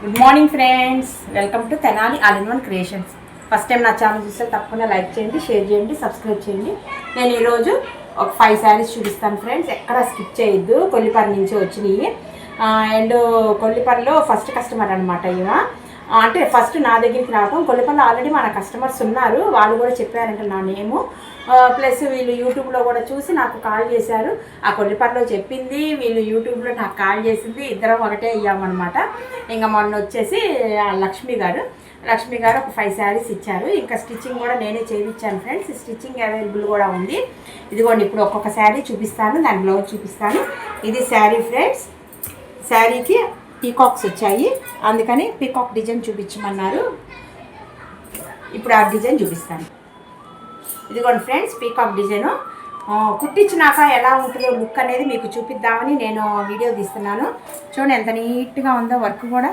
Good morning friends welcome to Tenali all in one creations first time నా channel చూస్తే తప్పకుండా like చేయండి share చేయండి సబ్స్క్రైబ్ చేయండి. నేను ఈరోజు ఒక ఫైవ్ శారీస్ చూపిస్తాను ఫ్రెండ్స్ ఎక్కడ స్కిప్ చేయొద్దు. కొల్లిపరి నుంచి వచ్చినాయి. అండ్ కొల్లిపరిలో ఫస్ట్ కస్టమర్ అనమాట ఇవ అంటే ఫస్ట్ నా దగ్గరికి రావటం. కొల్లిపల్లి ఆల్రెడీ మన కస్టమర్స్ ఉన్నారు. వాళ్ళు కూడా చెప్పారంట నా నేము ప్లస్ వీళ్ళు యూట్యూబ్లో కూడా చూసి నాకు కాల్ చేశారు. ఆ కొల్లిపల్లిలో చెప్పింది వీళ్ళు యూట్యూబ్లో నాకు కాల్ చేసింది. ఇద్దరం ఒకటే అయ్యామన్నమాట ఇంకా మొన్న వచ్చేసి లక్ష్మి గారు. లక్ష్మి గారు ఒక ఫైవ్ శారీస్ ఇచ్చారు. ఇంకా స్టిచ్చింగ్ కూడా నేనే చేయించాను ఫ్రెండ్స్ స్టిచ్చింగ్ అవైలబుల్ కూడా ఉంది. ఇదిగోండి ఇప్పుడు ఒక్కొక్క శారీ చూపిస్తాను. దాని బ్లౌజ్ చూపిస్తాను. ఇది శారీ ఫ్రెండ్స్ శారీకి పీకాక్స్ వచ్చాయి. అందుకని పీకాక్ డిజైన్ చూపించమన్నారు. ఇప్పుడు ఆ డిజైన్ చూపిస్తాను. ఇదిగోండి ఫ్రెండ్స్ పీకాక్ డిజైను. కుట్టించినాక ఎలా ఉంటుందో లుక్ అనేది మీకు చూపిద్దామని నేను వీడియో తీస్తున్నాను. చూడండి ఎంత నీట్గా ఉందో వర్క్ కూడా.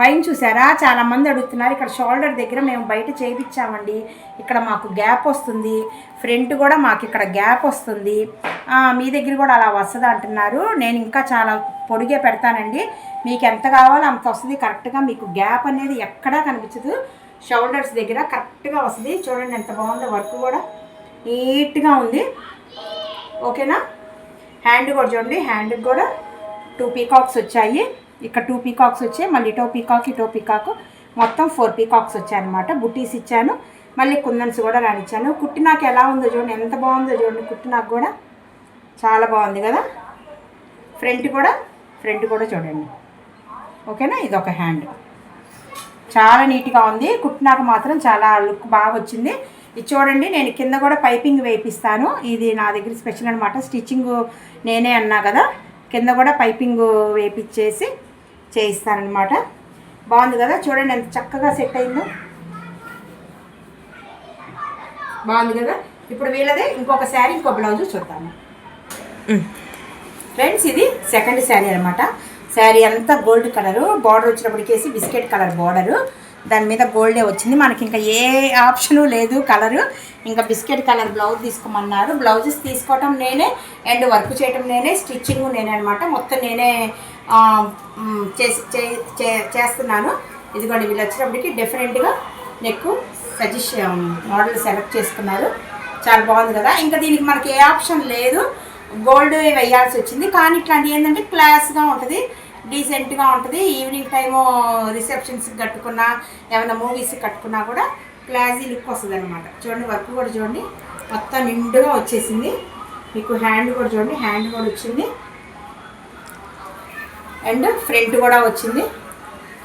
పైన చూసారా? చాలా మంది అడుగుతున్నారు ఇక్కడ షోల్డర్ దగ్గర మేము బయట చేయించామండి ఇక్కడ మాకు గ్యాప్ వస్తుంది. ఫ్రంట్ కూడా మాకు ఇక్కడ గ్యాప్ వస్తుంది. మీ దగ్గర కూడా అలా వస్తుంది? అంటున్నారు. నేను ఇంకా చాలా పొడిగే పెడతానండి. మీకు ఎంత కావాలో అంత వస్తుంది. కరెక్ట్గా మీకు గ్యాప్ అనేది ఎక్కడా కనిపించదు. షోల్డర్స్ దగ్గర కరెక్ట్గా వస్తుంది. చూడండి ఎంత బాగుందో వర్క్ కూడా నీట్గా ఉంది. ఓకేనా? హ్యాండ్ కూడా చూడండి. హ్యాండ్కి కూడా టూ పీకాక్స్ వచ్చాయి. ఇక్కడ టూ పీకాక్స్ వచ్చాయి. మళ్ళీ ఇటో పీకాక్ ఇటో పీకాక్ మొత్తం ఫోర్ పీకాక్స్ వచ్చాయన్నమాట. బుటీస్ ఇచ్చాను. మళ్ళీ కుందన్స్ కూడా రానిచ్చాను కుట్టి నాకు ఎలా ఉందో చూడండి. ఎంత బాగుందో చూడండి. కుట్టి నాకు కూడా చాలా బాగుంది కదా. ఫ్రంట్ కూడా ఫ్రంట్ కూడా చూడండి. ఓకేనా? ఇది ఒక హ్యాండ్ చాలా నీట్గా ఉంది. కుట్టినాక మాత్రం చాలా లుక్ బాగా వచ్చింది. ఇది చూడండి నేను కింద కూడా పైపింగ్ వేయిస్తాను ఇది నా దగ్గర స్పెషల్ అనమాట స్టిచ్చింగ్ నేనే అన్నా కదా. కింద కూడా పైపింగ్ వేపించేసి చేయిస్తానమాట బాగుంది కదా? చూడండి ఎంత చక్కగా సెట్ అయిందో. బాగుంది కదా? ఇప్పుడు వీళ్ళదే ఇంకొక శారీ ఇంకో బ్లౌజ్ చూద్దాము. ఫ్రెండ్స్ ఇది సెకండ్ శారీ అనమాట శారీ అంతా గోల్డ్ కలరు బార్డర్ వచ్చినప్పటికేసి బిస్కెట్ కలర్ బార్డరు దాని మీద గోల్డే వచ్చింది. మనకి ఇంకా ఏ ఆప్షను లేదు కలరు ఇంకా బిస్కెట్ కలర్ బ్లౌజ్ తీసుకోమన్నారు. బ్లౌజెస్ తీసుకోవటం నేనే అండ్ వర్క్ చేయటం నేనే స్టిచ్చింగ్ నేనే అనమాట మొత్తం నేనే చేసి చే- చే- చేస్తున్నాను. ఇదిగోండి వీళ్ళు వచ్చినప్పటికి డిఫరెంట్గా నెక్ సజెస్ట్ మోడల్ సెలెక్ట్ చేసుకున్నారు. చాలా బాగుంది కదా. ఇంకా దీనికి మనకి ఏ ఆప్షన్ లేదు. గోల్డ్ వేయాల్సి వచ్చింది. కానీ ఇట్లాంటివి ఏంటంటే క్లాస్గా ఉంటుంది. డీసెంట్గా ఉంటుంది. ఈవినింగ్ టైము రిసెప్షన్స్కి కట్టుకున్నా ఏమైనా మూవీస్కి కట్టుకున్నా కూడా క్లాజీ లుక్ వస్తుంది అనమాట చూడండి వర్క్ కూడా చూడండి. మొత్తం నిండుగా వచ్చేసింది. మీకు హ్యాండ్ కూడా చూడండి. హ్యాండ్ కూడా వచ్చింది. అండ్ ఫ్రంట్ కూడా వచ్చింది.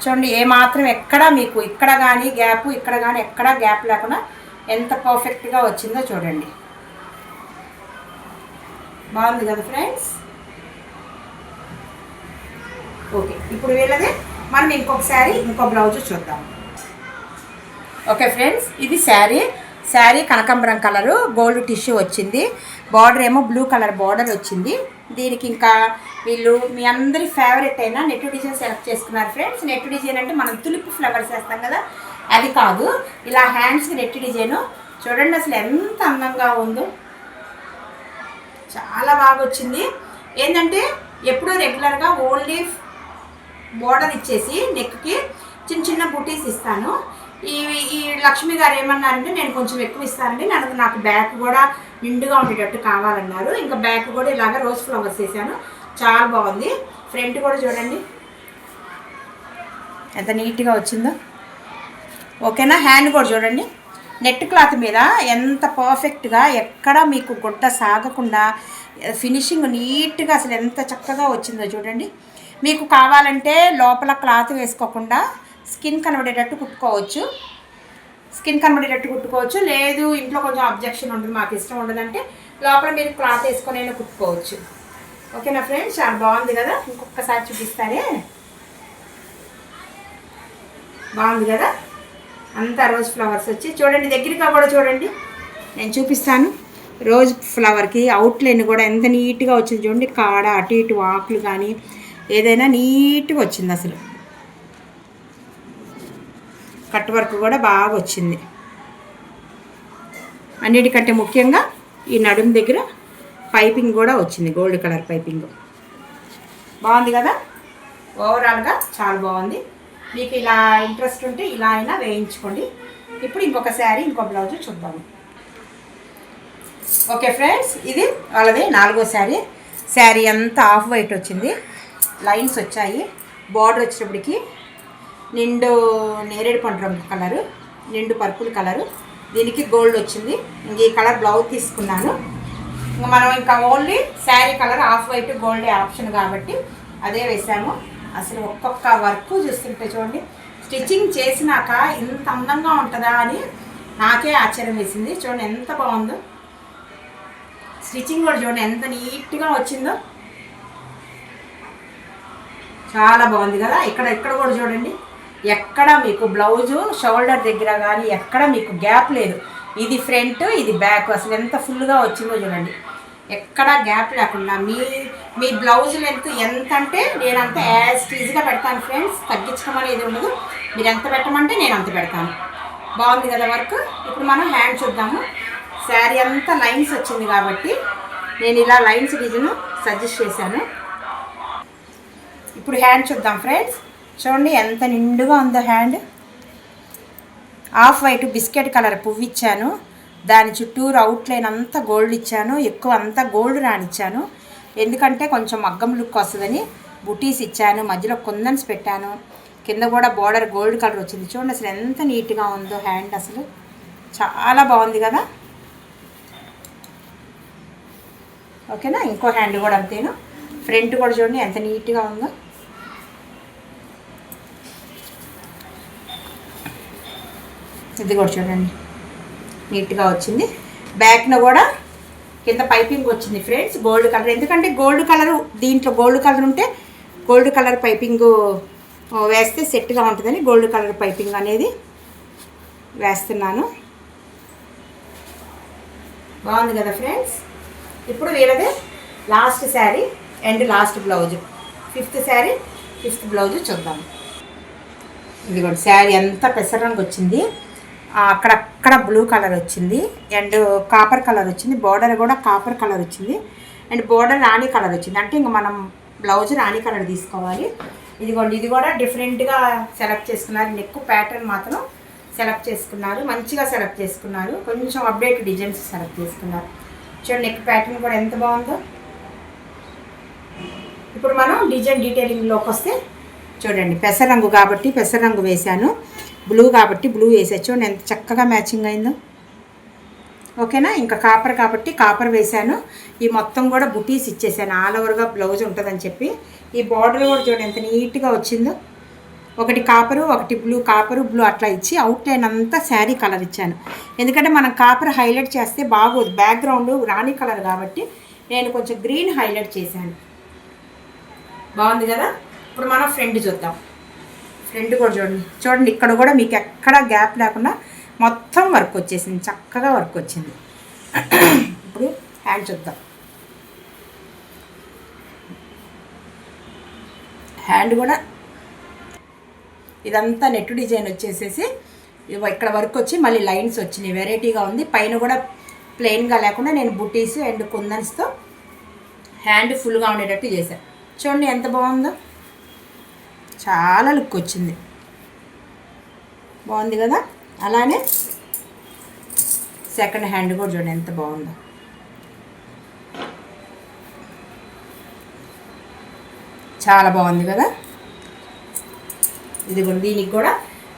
చూడండి ఏ మాత్రం ఎక్కడ మీకు ఇక్కడ కానీ గ్యాప్ ఇక్కడ కానీ ఎక్కడ గ్యాప్ లేకుండా ఎంత పర్ఫెక్ట్గా వచ్చిందో చూడండి. బాగుంది కదా ఫ్రెండ్స్? ఓకే ఇప్పుడు వీళ్ళదే. మనం ఇంకొక శారీ ఇంకో బ్లౌజ్ చూద్దాం. ఓకే ఫ్రెండ్స్ ఇది శారీ. శారీ కనకాంబరం కలరు గోల్డ్ టిష్యూ వచ్చింది. బార్డర్ ఏమో బ్లూ కలర్ బార్డర్ వచ్చింది. దీనికి ఇంకా వీళ్ళు మీ అందరి ఫేవరెట్ అయినా నెట్ డిజైన్ సెలెక్ట్ చేసుకున్నారు ఫ్రెండ్స్. నెట్ డిజైన్ అంటే మనం తులిపి ఫ్లవర్స్ వేస్తాం కదా అది కాదు. ఇలా హ్యాండ్స్కి నెట్ డిజైన్. చూడండి అసలు ఎంత అందంగా ఉందో. చాలా బాగా వచ్చింది. ఏంటంటే ఎప్పుడూ రెగ్యులర్గా ఓన్లీ బోర్డర్ ఇచ్చేసి నెక్కి చిన్న చిన్న బుటీస్ ఇస్తాను. ఈ ఈ లక్ష్మి గారు ఏమన్నారంటే నేను కొంచెం ఎక్కువ ఇస్తానండి. నాకు నాకు బ్యాక్ కూడా నిండుగా ఉండేటట్టు కావాలన్నారు. ఇంకా బ్యాక్ కూడా ఇలాగ రోజ్ ఫ్లవర్స్ వేసాను చాలా బాగుంది. ఫ్రంట్ కూడా చూడండి. ఎంత నీట్గా వచ్చిందో. ఓకేనా? హ్యాండ్ కూడా చూడండి. నెట్ క్లాత్ మీద ఎంత పర్ఫెక్ట్గా ఎక్కడ మీకు గుడ్డ సాగకుండా ఫినిషింగ్ నీట్గా అసలు ఎంత చక్కగా వచ్చిందో చూడండి. మీకు కావాలంటే లోపల క్లాత్ వేసుకోకుండా స్కిన్ కనబడేటట్టు కుట్టుకోవచ్చు. స్కిన్ కనబడేటట్టు కుట్టుకోవచ్చు. లేదు ఇంట్లో కొంచెం అబ్జెక్షన్ ఉంటుంది మాకు ఇష్టం ఉండదంటే లోపల మీరు క్లాత్ వేసుకొని అయినా కుట్టుకోవచ్చు. ఓకేనా ఫ్రెండ్స్? చాలా బాగుంది కదా? ఇంకొకసారి చూపిస్తారే బాగుంది కదా? అంతా రోజ్ ఫ్లవర్స్ వచ్చి చూడండి దగ్గరగా కూడా చూడండి. నేను చూపిస్తాను. రోజ్ ఫ్లవర్కి అవుట్లైన్ కూడా ఎంత నీట్గా వచ్చింది చూడండి. కాడ అటు ఇటు ఆకులు కానీ ఏదైనా నీట్గా వచ్చింది అసలు. కట్ వర్క్ కూడా బాగా వచ్చింది. అన్నిటికంటే ముఖ్యంగా ఈ నడుము దగ్గర పైపింగ్ కూడా వచ్చింది గోల్డ్ కలర్ పైపింగ్. బాగుంది కదా? ఓవరాల్గా చాలా బాగుంది. మీకు ఇలా ఇంట్రెస్ట్ ఉంటే ఇలా అయినా వేయించుకోండి. ఇప్పుడు ఇంకొక శారీ ఇంకో బ్లౌజ్ చూద్దాము. ఓకే ఫ్రెండ్స్ ఇది వాళ్ళది నాలుగో శారీ. శారీ అంతా ఆఫ్ వైట్ వచ్చింది. లైన్స్ వచ్చాయి. బార్డర్ వచ్చేటప్పటికి నిండు నేరేడు పండు రంగు కలరు నిండు పర్పుల్ కలరు. దీనికి గోల్డ్ వచ్చింది. ఇంక ఈ కలర్ బ్లౌజ్ తీసుకున్నాను. ఇంకా మనం ఇంకా only sari colour off white gold option కాబట్టి అదే వేసాము. అసలు ఒక్కొక్క వర్క్ చూస్తుంటే చూడండి. స్టిచ్చింగ్ చేసినాక ఇంత అందంగా ఉంటుందా అని నాకే ఆశ్చర్యం వేసింది. చూడండి ఎంత బాగుందో. స్టిచ్చింగ్ కూడా చూడండి ఎంత నీట్గా వచ్చిందో. చాలా బాగుంది కదా. ఇక్కడ ఇక్కడ కూడా చూడండి. ఎక్కడ మీకు బ్లౌజు షోల్డర్ దగ్గర కానీ ఎక్కడ మీకు గ్యాప్ లేదు. ఇది ఫ్రంట్ ఇది బ్యాక్ అసలు ఎంత ఫుల్గా వచ్చిందో చూడండి. ఎక్కడ గ్యాప్ లేకుండా మీ మీ బ్లౌజ్ లెంత్ ఎంత అంటే నేను అంత యాజ్ ఈజీగా పెడతాను ఫ్రెండ్స్ తగ్గించడం అనేది ఉండదు. మీరు ఎంత పెట్టమంటే నేను అంత పెడతాను. బాగుంది కదా వర్క్ ఇప్పుడు మనం హ్యాండ్ చూద్దాము. శారీ అంతా లైన్స్ వచ్చింది కాబట్టి నేను ఇలా లైన్స్ డిజైన్ సజెస్ట్ చేశాను. ఇప్పుడు హ్యాండ్ చూద్దాం ఫ్రెండ్స్ చూడండి ఎంత నిండుగా ఉందో hand. Off white biscuit colour పువ్వు ఇచ్చాను. దాని చుట్టూరు అవుట్లైన్ అంతా గోల్డ్ ఇచ్చాను. ఎక్కువ అంతా గోల్డ్ రానిచ్చాను ఎందుకంటే కొంచెం మగ్గం లుక్ వస్తుందని బుటీస్ ఇచ్చాను. మధ్యలో కుందన్స్ పెట్టాను. కింద కూడా బార్డర్ గోల్డ్ కలర్ వచ్చింది. చూడండి అసలు ఎంత నీట్గా ఉందో హ్యాండ్ అసలు. చాలా బాగుంది కదా? ఓకేనా? ఇంకో హ్యాండ్ కూడా అంతేను? ఫ్రంట్ కూడా చూడండి ఎంత నీట్గా ఉందో. ఇది కూడా చూడండి. నీట్గా వచ్చింది. బ్యాక్న కూడా కింద పైపింగ్ వచ్చింది ఫ్రెండ్స్ గోల్డ్ కలర్ ఎందుకంటే గోల్డ్ కలర్ దీంట్లో గోల్డ్ కలర్ ఉంటే గోల్డ్ కలర్ పైపింగ్ వేస్తే సెట్గా ఉంటుందని గోల్డ్ కలర్ పైపింగ్ అనేది వేస్తున్నాను. బాగుంది కదా ఫ్రెండ్స్ ఇప్పుడు వీళ్ళదే last sari and last blouse fifth sari fifth blouse చూద్దాం. కూడా శారీ అంతా పెసర వచ్చింది. అక్కడక్కడ బ్లూ కలర్ వచ్చింది. అండ్ కాపర్ కలర్ వచ్చింది. బార్డర్ కూడా కాపర్ కలర్ వచ్చింది. అండ్ బార్డర్ రాణి కలర్ వచ్చింది. అంటే ఇంక మనం బ్లౌజ్ రాణి కలర్ తీసుకోవాలి. ఇదిగోండి ఇది కూడా డిఫరెంట్గా సెలెక్ట్ చేసుకున్నారు. నెక్ ప్యాటర్న్ మాత్రం సెలెక్ట్ చేసుకున్నారు. మంచిగా సెలెక్ట్ చేసుకున్నారు. కొంచెం అప్డేట్ డిజైన్స్ సెలెక్ట్ చేసుకున్నారు. చూడండి నెక్ ప్యాటర్న్ కూడా ఎంత బాగుందో. ఇప్పుడు మనం డిజైన్ డీటెయిలింగ్లోకి వస్తే చూడండి పెసర రంగు కాబట్టి పెసర రంగు వేశాను. బ్లూ కాబట్టి బ్లూ వేసా చూడండి ఎంత చక్కగా మ్యాచింగ్ అయిందో. ఓకేనా? ఇంకా కాపర్ కాబట్టి కాపర్ వేశాను. ఈ మొత్తం కూడా బుటీస్ ఇచ్చేసాను ఆల్ ఓవర్గా బ్లౌజ్ ఉంటుందని చెప్పి. ఈ బార్డర్ కూడా చూడండి ఎంత నీట్గా వచ్చిందో. ఒకటి కాపరు ఒకటి బ్లూ కాపరు బ్లూ అట్లా ఇచ్చి అవుట్ లైన్ అంతా శారీ కలర్ ఇచ్చాను. ఎందుకంటే మనం కాపర్ హైలైట్ చేస్తే బాగోదు. బ్యాక్గ్రౌండ్ రాణి కలర్ కాబట్టి నేను కొంచెం గ్రీన్ హైలైట్ చేశాను. బాగుంది కదా? ఇప్పుడు మనం ఫ్రంట్ చూద్దాం. ఫ్రంట్ కూడా చూడండి. చూడండి ఇక్కడ కూడా మీకు ఎక్కడ గ్యాప్ లేకుండా మొత్తం వర్క్ వచ్చేసింది. చక్కగా వర్క్ వచ్చింది. ఇప్పుడు హ్యాండ్ చూద్దాం. హ్యాండ్ కూడా ఇదంతా నెట్ డిజైన్ వచ్చేసేసి ఇక్కడ వర్క్ వచ్చి మళ్ళీ లైన్స్ వచ్చినాయి. వెరైటీగా ఉంది. పైన కూడా ప్లెయిన్గా లేకుండా నేను బుటీస్ అండ్ కుందన్స్తో హ్యాండ్ ఫుల్గా ఉండేటట్టు చేశాను చూడండి ఎంత బాగుందో. చాలా లుక్ వచ్చింది. బాగుంది కదా? అలానే సెకండ్ హ్యాండ్ కూడా చూడండి ఎంత బాగుందో. చాలా బాగుంది కదా? ఇది కూడా దీనికి కూడా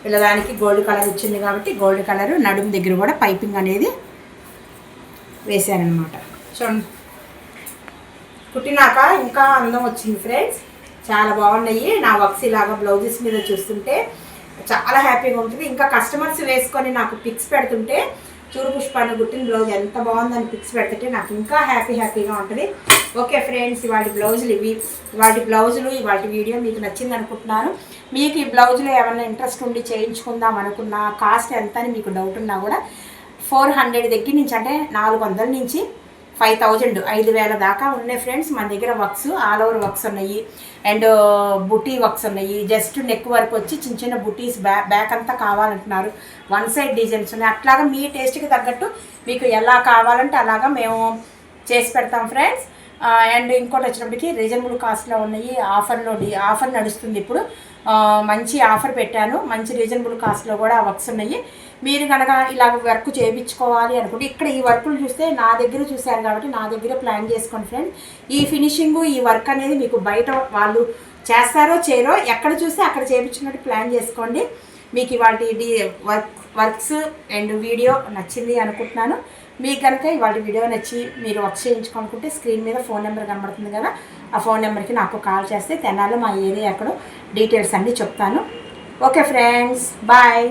పిల్లదానికి గోల్డ్ కలర్ ఇచ్చింది కాబట్టి గోల్డ్ కలర్ నడుము దగ్గర కూడా పైపింగ్ అనేది వేశానమాట చూడండి. కుట్టినాక ఇంకా అందం వచ్చింది ఫ్రెండ్స్. చాలా బాగున్నాయి. నా వర్క్స్ ఇలాగా బ్లౌజెస్ మీద చూస్తుంటే చాలా హ్యాపీగా ఉంటుంది. ఇంకా కస్టమర్స్ వేసుకొని నాకు పిక్స్ పెడుతుంటే చూడు పుష్పాన్ని కుట్టిన బ్లౌజ్ ఎంత బాగుందని పిక్స్ పెడుతుంటే నాకు ఇంకా హ్యాపీ హ్యాపీగా ఉంటుంది. ఓకే ఫ్రెండ్స్ ఇవాటి బ్లౌజులు ఇవి వాటి బ్లౌజులు ఇవాటి వీడియో మీకు నచ్చింది అనుకుంటున్నాను. మీకు ఈ బ్లౌజులో ఏమైనా ఇంట్రెస్ట్ ఉండి చేయించుకుందాం అనుకున్నా కాస్ట్ ఎంత అని మీకు డౌట్ ఉన్నా కూడా ఫోర్ హండ్రెడ్ దగ్గర నుంచి అంటే నాలుగు వందల నుంచి ఫైవ్ థౌజండ్ ఐదు వేల దాకా ఉన్నాయి ఫ్రెండ్స్. మన దగ్గర వర్క్స్ ఆల్ ఓవర్ వర్క్స్ ఉన్నాయి. అండ్ బుటీ వర్క్స్ ఉన్నాయి. జస్ట్ నెక్ వర్క్ వచ్చి చిన్న చిన్న బుటీస్ బ్యా బ్యాక్ అంతా కావాలంటున్నారు. వన్ సైడ్ డిజైన్స్ ఉన్నాయి. అట్లాగా మీ టేస్ట్కి తగ్గట్టు మీకు ఎలా కావాలంటే అలాగా మేము చేసి పెడతాం ఫ్రెండ్స్. అండ్ ఇంకోటి వచ్చినప్పటికి రీజనబుల్ కాస్ట్లో ఉన్నాయి. ఆఫర్లో ఆఫర్ నడుస్తుంది ఇప్పుడు. మంచి ఆఫర్ పెట్టాను. మంచి రీజనబుల్ కాస్ట్లో కూడా వర్క్స్ ఉన్నాయి. మీరు కనుక ఇలా వర్క్ చేయించుకోవాలి అనుకుంటే ఇక్కడ ఈ వర్కులు చూస్తే నా దగ్గర చూశారు కాబట్టి నా దగ్గర ప్లాన్ చేసుకోండి ఫ్రెండ్. ఈ ఫినిషింగ్ ఈ వర్క్ అనేది మీకు బయట వాళ్ళు చేస్తారో చేయరో ఎక్కడ చూస్తే అక్కడ చేయించుకున్నట్టు ప్లాన్ చేసుకోండి. మీకు ఇవాళ వర్క్ వర్క్స్ అండ్ వీడియో నచ్చింది అనుకుంటున్నాను. మీకు కనుక ఇవాళ వీడియో నచ్చి మీరు వర్క్ చేయించుకోనుకుంటే స్క్రీన్ మీద ఫోన్ నెంబర్ కనబడుతుంది కదా ఆ ఫోన్ నెంబర్కి నాకు కాల్ చేస్తే తెనాలి మా ఏరియా ఎక్కడో డీటెయిల్స్ అన్నీ చెప్తాను. Okay friends bye